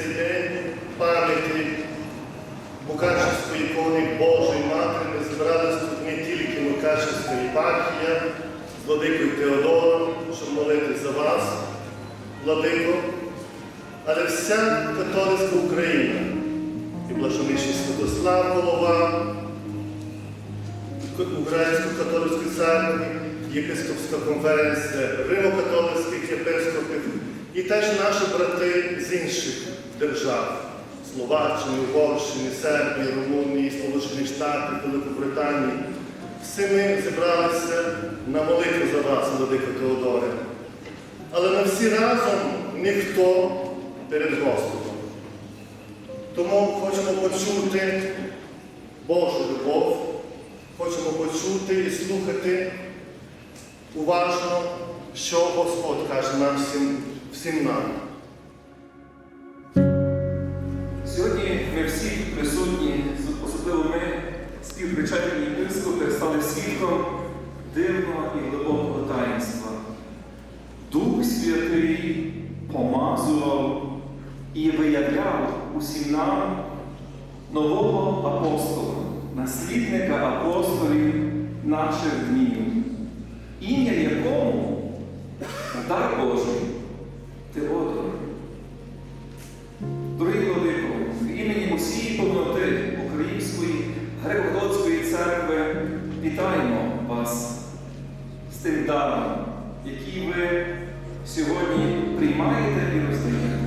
Цей день пам'яті Мукачівської ікони Божої Матері ми зібрались тут не тільки Мукачівська єпархія з владикою Теодором, щоб молити за вас, владико, але вся католицька Україна і блаженніший Святослав Голова, Української католицької церкви, єпископська конференція Римо-католицьких єпископів і теж наші брати з інших держав Словаччини, Угорщини, Сербії, Румунії, Сполучених Штатів, Великобританії. Всі ми зібралися на молитву за вас, Владико Теодоре. Але ми всі разом ніхто перед Господом. Тому хочемо почути Божу любов, хочемо почути і слухати уважно, що Господь каже нам всім, всім нам. Сьогодні ми всі присутні, особливо ми, співпричетні єпископи, стали свідком дивного і глибокого таїнства. Дух Святий помазував і виявляв усім нам нового апостола, наслідника апостолів наших днів, ім'я якому дар Божий греко-католицької церкви вітаємо вас з тим даром, який ви сьогодні приймаєте і роздаєте.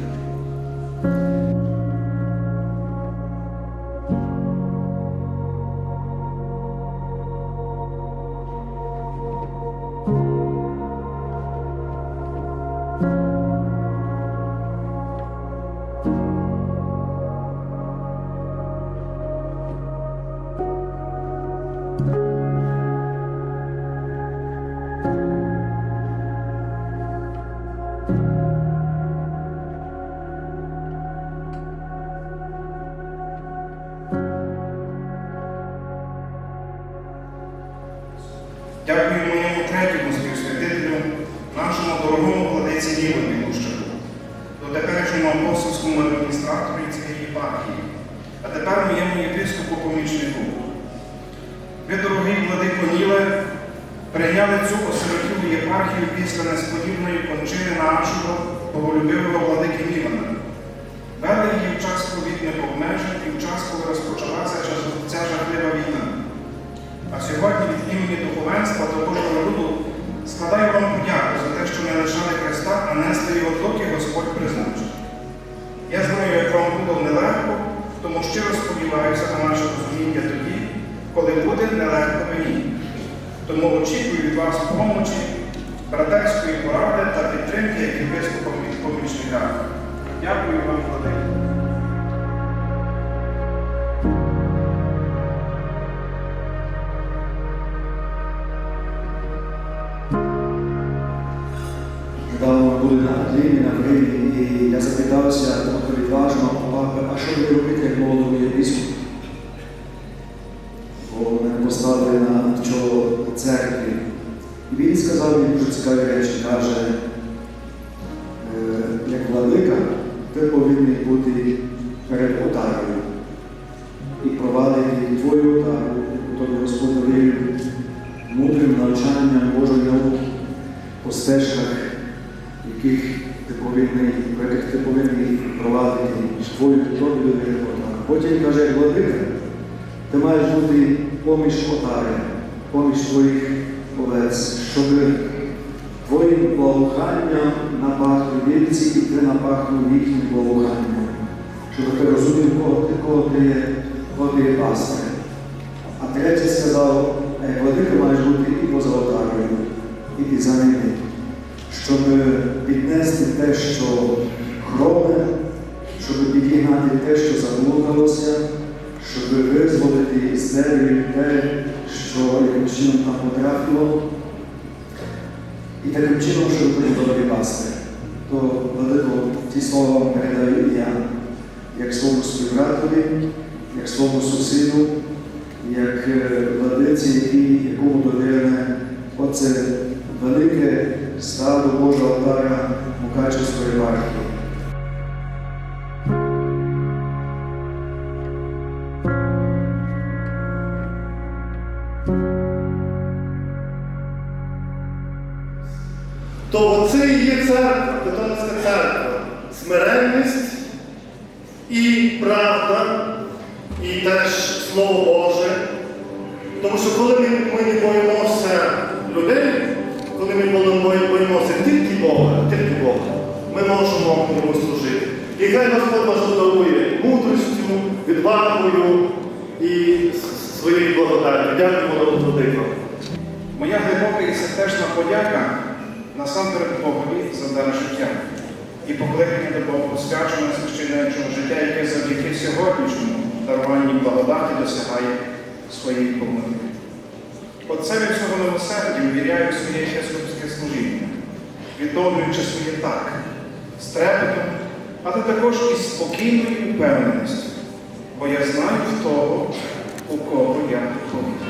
Дорогому владиці до теперішньому апостольському адміністратору цієї єпархії, а тепер моєму єпископу помічнику. Ви, дорогий владико Ніле, прийняли цю осиротілу єпархію після несподіваної кончини нашого боголюбивого владики Господь призначив. Я знаю, як вам було нелегко, тому щиро сподіваюся на наше розуміння тоді, коли буде нелегко мені. Тому очікую від вас помочі, братерської поради та підтримки як від помічника. Дякую вам, Владимир. Були на Атліні, на Кримі, і я запитався трохи відважно, папи, а що ви робите як молодому єпископу? Бо мене поставили на чоло церкві. І він сказав мені дуже цікаві речі, каже, «Е, як владика, ти повинен бути перед отарою і провадити твою отару, яку Господь довірив, мудрим навчанням Божої науки по стежках, яких ти повинен, по яких ти повинен провадити свою довірив отару. Потім каже, владика, ти маєш бути поміж отари, поміж твоїх овець, щоб твоїм благоуханням напахли вівці і ти напахнув їхнім благоуханням, щоб ти розумів, кого ти, кого ти є, пастир. А третій сказав, «Е, владика маєш бути і поза отарою, і за ними, щоб піднести те, що хроме, щоб підігнати те, що заблукалося, щоб визволити із землі те, що якимось чином там потрапило. І таким чином, щоб добрий пастир. То велико ті слова вам передаю я, як своєму співбратові, як своєму сусіду, як е, владиці, якому довірене оце велике стадо Божого Алтара Мукачевської єпархії. То це і є церква, католицька церква. Смиренність і правда, і теж Слово Боже. Тому що коли ми, ми не боїмося людей, коли ми бо- боїмося тільки Бога, тільки Бога, ми можемо йому служити. І хай Господь вас дарує мудрістю, відвагою і своєю благодаттю. Дякуємо народу Владико. Моя глибока і сердечна подяка насамперед Богові за дане життя і покликання до Бога посвяченого священничого життя, яке завдяки сьогоднішньому даруванні благодаті досягає своєї повноти. Отцеві всього милосердя ввіряю в своє єпископське служіння, відновлюючи своє так, з трепетом, але також із спокійною упевненістю, бо я знаю того, у кого я ходив.